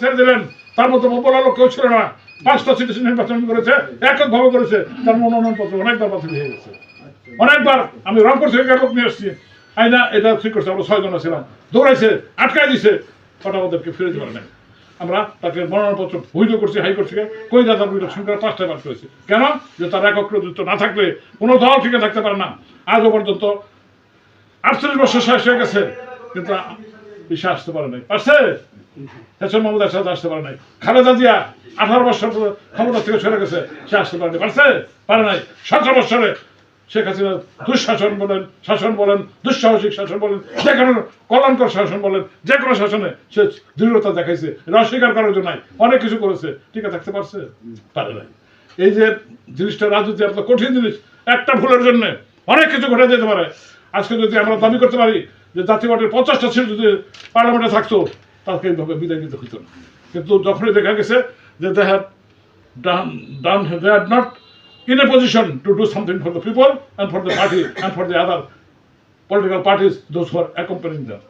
ছেড়ে দিলেন। তার মতো বলার লোক কেউ ছিল না। পাঁচটা সিটি নির্বাচন করেছে এককভাবে করেছে। তার মনোনয়ন পত্র অনেকবার বাতিল হয়ে গেছে। অনেকবার আমি রংপুর থেকে লোক নিয়ে এসেছি আই না এটা ঠিক করছে, আমরা ছয়জন ছিলাম দৌড়াইছে আটকাই দিছে। ওটা ওদেরকে ফিরে দিতে পারে আমরা তাকে মনোনয়নপত্র বৈধ করছি হাইকোর্ট থেকে কই দাদা ইলেকশন করে পাঁচটায় পাস করেছি। কেন? যে তার একক প্রযুক্ত না থাকলে কোনো দল ঠিক থাকতে পারে না। আজও পর্যন্ত আটচল্লিশ বছর শেষ হয়ে গেছে। কিন্তু সে আসতে পারে নাই। পারছে? হেসন মোহাম্মদ এরশাদ আসতে পারে নাই। খালেদা জিয়া আঠারো বছর ক্ষমতা থেকে সরে গেছে, সে আসতে পারে নাই। পারছে? পারে নাই। সতেরো বছরে শেখ হাসিনা দুঃশাসন বলেন, শাসন বলেন, দুঃসাহসিক শাসন বলেন, যে কোনো কলঙ্কর শাসন বলেন, যে কোনো শাসনে সে দৃঢ়তা দেখাইছে। এটা অস্বীকার করার জন্য অনেক কিছু করেছে। টিকে থাকতে পারছে? পারে নাই। এই যে জিনিসটা রাজনীতি এত কঠিন জিনিস, একটা ভুলের জন্য অনেক কিছু ঘটে যেতে পারে। আজকে যদি আমরা দাবি করতে পারি যে জাতীয় পার্টির পঞ্চাশটা সিট যদি পার্লামেন্টে থাকতো তাকে এইভাবে বিদায় নিতে হইতো না। কিন্তু যখনই দেখা গেছে যে they have done, done they are not in a position to do something for the people and for the party and for the other political parties, those who are accompanying them.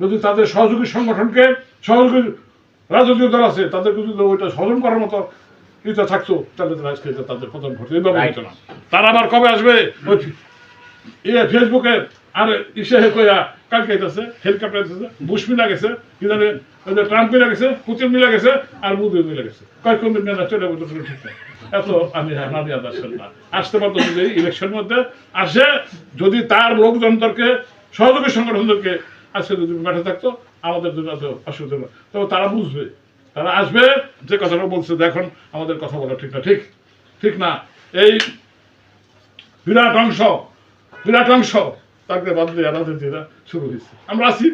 যদি তাদের সহযোগী সংগঠনকে সহযোগী রাজনৈতিক দল আছে তাদেরকে যদি ওইটা সহজন করার মতো ইটা থাকতো তাহলে আজকে এটা তাদের পতন ঘটে এইভাবে হতো না। তারা আবার কবে আসবে? ওই ইয়ে ফেসবুকে আর ইসে হে কইয়া কালকে আইতাছে হেলিকপ্টার আইতাছে বুশ মিলা গেছে কি জানে ট্রাম্প মিলা গেছে পুতিন মিলা গেছে, আর মোদি মিলা গেছে। কয় কমিট মেলা চলে বলতে ঠিক এত আমি হানানি আসেন না। আসতে পারতো যদি ইলেকশন মধ্যে, আসে যদি তার লোকজনদেরকে, সহযোগী সংগঠনদেরকে আজকে যদি মাঠে থাকতো, আমাদের জন্য অসুবিধা না তবে তারা বুঝবে, তারা আসবে, যে কথাটা বলছে দেখুন আমাদের কথা বলা ঠিক না। ঠিক? ঠিক না? এই বিরাট অংশ বিরাট অংশ। তাকে বাদ দিয়ে রাজনীতিরা শুরু হয়েছে। আমরা আছি।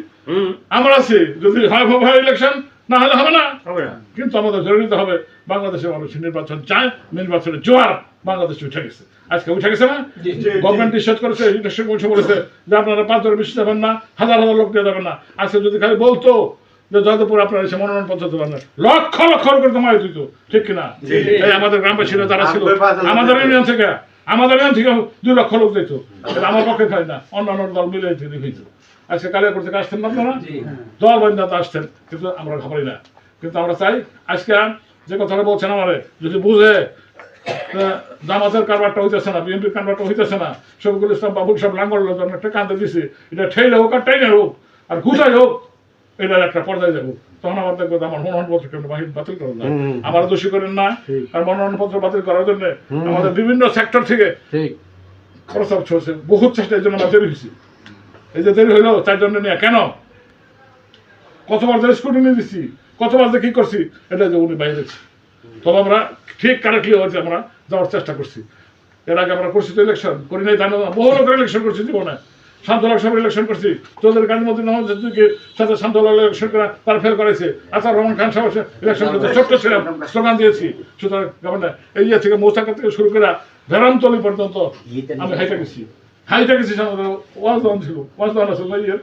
আমরা আছি। যদি হয় হয় ইলেকশন না হলে হবে না। হবে কিন্তু আমাদের নিতে হবে বাংলাদেশের মানুষ নির্বাচন চায় নির্বাচনের জোয়ার বাংলাদেশে উঠে গেছে। আজকে উঠে গেছে না? গভর্নমেন্ট নিষেধ করেছে ইলেকশন কমিশন বলেছে যে আপনারা পাঁচ হাজার বেশি দেবেন না হাজার হাজার লোক দিয়ে দেবেন না। আজকে যদি খালি বলতো যে যাদবপুর আপনারা এসে মনোনয়ন পত্র দেবেন না লক্ষ লক্ষ করে জমা দিত ঠিক কিনা? আমাদের গ্রামবাসীরা যারা ছিল আমাদের। ইউনিয়ন থেকে আমাদের ইউনিয়ন থেকে দুই লক্ষ লোক এটা আমার পক্ষে খাই না অন্য অন্য দল মিলে তিনি হইত। আজকে কালিয়াপুর থেকে আসতেন না আপনারা দল বন্ধাতে আসতেন কিন্তু আমরা ঘাবড়ি না। কিন্তু আমরা চাই আজকে যে কথাটা বলছেন আমারে যদি বুঝে জামাতের কারবারটা হইতেছে না বিএনপির কারবারটা হইতেছে না সবগুলো ইসলাম বাবুল সব লাঙ্গল একটা কান্দে দিছে। এটা ঠেলে হোক আর টাইনে হোক আর ঘুষাই হোক এটার একটা পর্যায়ে যাব। তখন আমার দেখব আমার মনোনয়ন পত্র কেন বাতিল করা যায় হুম। আমার দোষী করেন না। আর মনোনয়ন পত্র বাতিল করার জন্য আমাদের বিভিন্ন সেক্টর থেকে চলছে। বহুত চেষ্টা এই জন্য আমরা দেরি হয়েছি। এই যে দেরি হইল নিয়ে কেন? কতবার যে দিচ্ছি কতবার যে কি করছি? এটা যে উনি বাইরে তবে আমরা ঠিক কারেক্টলি হয়েছে আমরা যাওয়ার চেষ্টা করছি। এর আগে আমরা করছি তো ইলেকশন করি নাই না বহু লোকের ইলেকশন করছি জীবনে। শান্তলাক সব ইলেকশন করছি। তোদের গান্ধীমতি নওয়াজ সিদ্দিকীর সাথে শান্তলাল ইলেকশন করে তার ফেল করেছে আসার রহমান খান সাহেব ইলেকশন করতে ছোট্ট ছিলাম স্লোগান দিয়েছি। সুতরাং গভর্নর এই ইয়ে থেকে মৌসাকা থেকে শুরু করে ভেরামতলি পর্যন্ত আমি হাইটা গেছি। হাইটা গেছি ওয়াজ দোকান ছিল। ওয়াজ দোকান আছে না ইয়ের?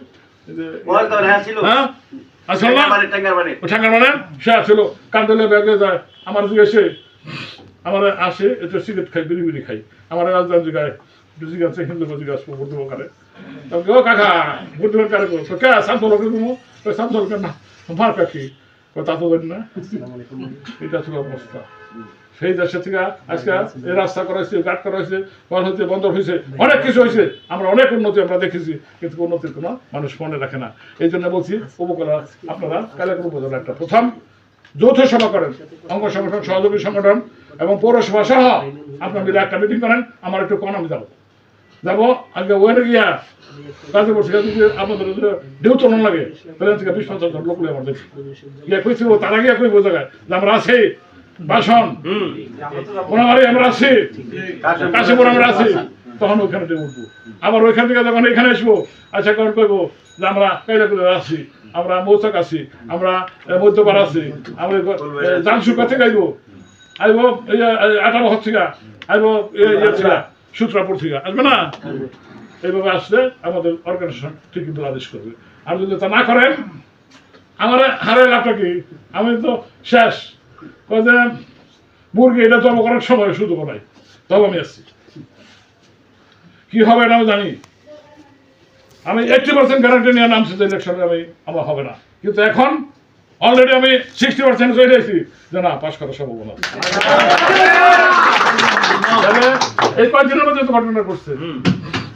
হ্যাঁ, ছিল। হ্যাঁ? আসল না? ঠান্ডা মানে সে আসছিল কান্দলে ব্যাগে যায়। আমার দিকে এসে আমার আসে একটু সিগারেট খাই, বিড়ি বিড়ি খাই। আমার রাজধানী জিগায় জিজ্ঞাসা হিন্দু জিজ্ঞাসা বুদ্ধি কারে তবে ও কাকা, বুদ্ধি কারে করো? তো কে, শান্ত লোক তুমি শান্ত লোক না, মার কাকি তা তো না। এটা ছিল অবস্থা। সেই দেশে থেকে আজকে এই রাস্তা করা হয়েছে, ঘাট করা হয়েছে বন্ধ হয়েছে বন্দর হয়েছে, অনেক কিছু হয়েছে। আমরা অনেক উন্নতি আমরা দেখেছি, কিন্তু উন্নতির কোনো মানুষ মনে রাখে না। এই জন্য বলছি, উপকূলা আপনারা কালাকুর উপজেলা একটা প্রথম যৌথ সভা করেন। অঙ্গ সংগঠন, সহযোগী সংগঠন এবং পৌরসভা সহ আপনার মিলে একটা মিটিং করেন, আমার একটু আমি যাব। যাব আজকে ওখানে গিয়া কাজে বসে যদি আপনাদের ঢেউ চলন লাগে, তাহলে থেকে বিশ পঞ্চাশ জন লোক আমার দেখি। গিয়া কইছিল তারা গিয়া কইব জায়গায় যে আমরা আছি। বাসন হুম আমরা আছি। কাশীপুর আমরা আছি। তখন ওইখানে থেকে উঠবো। আবার ওইখান থেকে যখন এখানে আসব আচ্ছা কখন কইবো যে আমরা কাইলাকুলে আছি, আমরা মৌচাক আছি, আমরা মধ্যপাড়া আছি, আমরা জানসু কথা গাইবো। আইব এই যে, এই আঠারো হর থেকে এই ইয়ে থেকে থেকে। আসবে না? এইভাবে আসলে আমাদের অর্গানাইজেশন ঠিক কিন্তু আদেশ করবে। আর যদি তা না করেন আমার লাভটা কি? আমি তো শেষ। যে মুরগি এটা জন্ম করার সময় শুধু নাই তবে আমি আসছি। কি হবে এটা আমি জানি। আমি এইটটি পার্সেন্ট গ্যারান্টি নিয়ে নামছি যে ইলেকশনে আমি আমার হবে না। কিন্তু এখন অলরেডি আমি সিক্সটি পার্সেন্ট চলে এসেছি যে না পাশ করা সম্ভব না। এই কয়েকদিনের মধ্যে তো ঘটনা করছে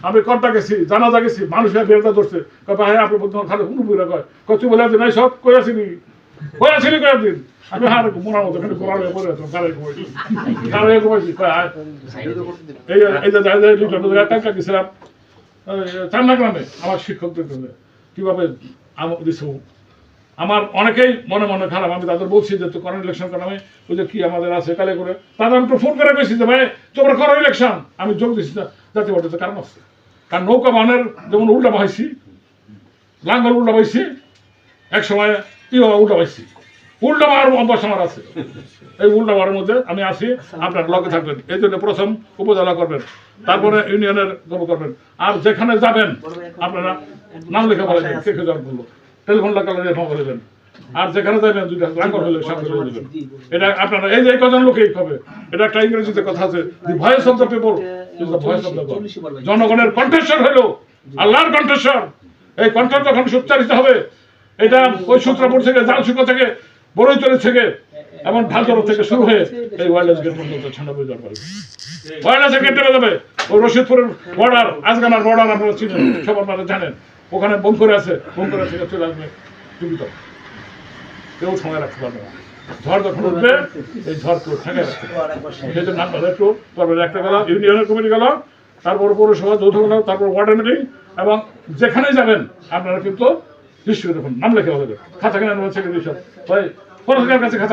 আমি কন্টা গেছি জানাজা গেছি মানুষের বেরদা ধরছে কয় ভাই আপনি বলতে খালি হুনু বুড়া কয়। তুই বলে আছিস নাই সব কই আসিনি কই আসিনি কয় দিন আমি হার মোনার মতো কিন্তু কোরআন হয়ে পড়ে আছিলাম কারে ঘুমাইছি। কারে কয় আয়। এই এই যে যাই যাই লিটার টাকা গেছিলাম। চান্না গ্রামে আমার শিক্ষকদের জন্য। কীভাবে আমার দিছো আমার অনেকেই মনে মনে খারাপ, আমি তাদের বলছি যে তো করেন ইলেকশন করেন আমি ওই যে কি আমাদের আছে কালে করে? তাদের আমি ফোন করে গেছি যে, ভাই, তোমরা করো ইলেকশন আমি যোগ দিচ্ছি না জাতীয় পার্টিতে কারণ আছে। কারণ নৌকা বানের যেমন উল্টা পাইছি, লাঙ্গল উল্টা পাইছি, এক সময় ইয়ে উল্টা পাইছি। উল্টা মার অভ্যাস আমার আছে। এই উল্টা মারের মধ্যে আমি আসি আপনার লগে থাকবেন। এই জন্য প্রথম উপজেলা করবেন, তারপরে ইউনিয়নের গর্ব করবেন। আর যেখানে যাবেন, আপনারা নাম লেখা বলে কে কে যান বলল টেলিফোন ফোন আর যেখানে যাবেন দুইটা হলে করে দেবেন এটা আপনারা এই যে কজন লোকেই এটা একটা ইংরেজিতে কথা আছে the voice of the people is the voice of the God জনগণের কণ্ঠস্বর হলো আল্লাহর কণ্ঠস্বর। এই কণ্ঠ যখন উচ্চারিত হবে এটা ওই সূত্রপুর থেকে জালসুকো থেকে বড়ইতলি থেকে এমন ঢালতর থেকে শুরু হয়ে এই ওয়াইল্ডলাইফ গেট পর্যন্ত যাওয়ার পারে গেট যাবে। ওই রশিদপুরের বর্ডার আজগানার বর্ডার আপনারা চিনেন সবার আপনারা জানেন। ওখানে বোম করে আছে বোম থেকে চলে আসবে। জীবিত কেউ সময় রাখতে পারবে না। ঝড় যখন উঠবে, এই ঝড় একটু করবেন একটা গেল ইউনিয়নের কমিটি গেল তারপর পৌরসভা, যৌথ গেল তারপর ওয়ার্ডের মিটিং এবং যেখানে যাবেন, আপনারা কিন্তু নিশ্চয়ই দেখুন, নাম লেখা হবে। খাতা কেনার সেক্রেটারি সব ভাই কাছে খাতা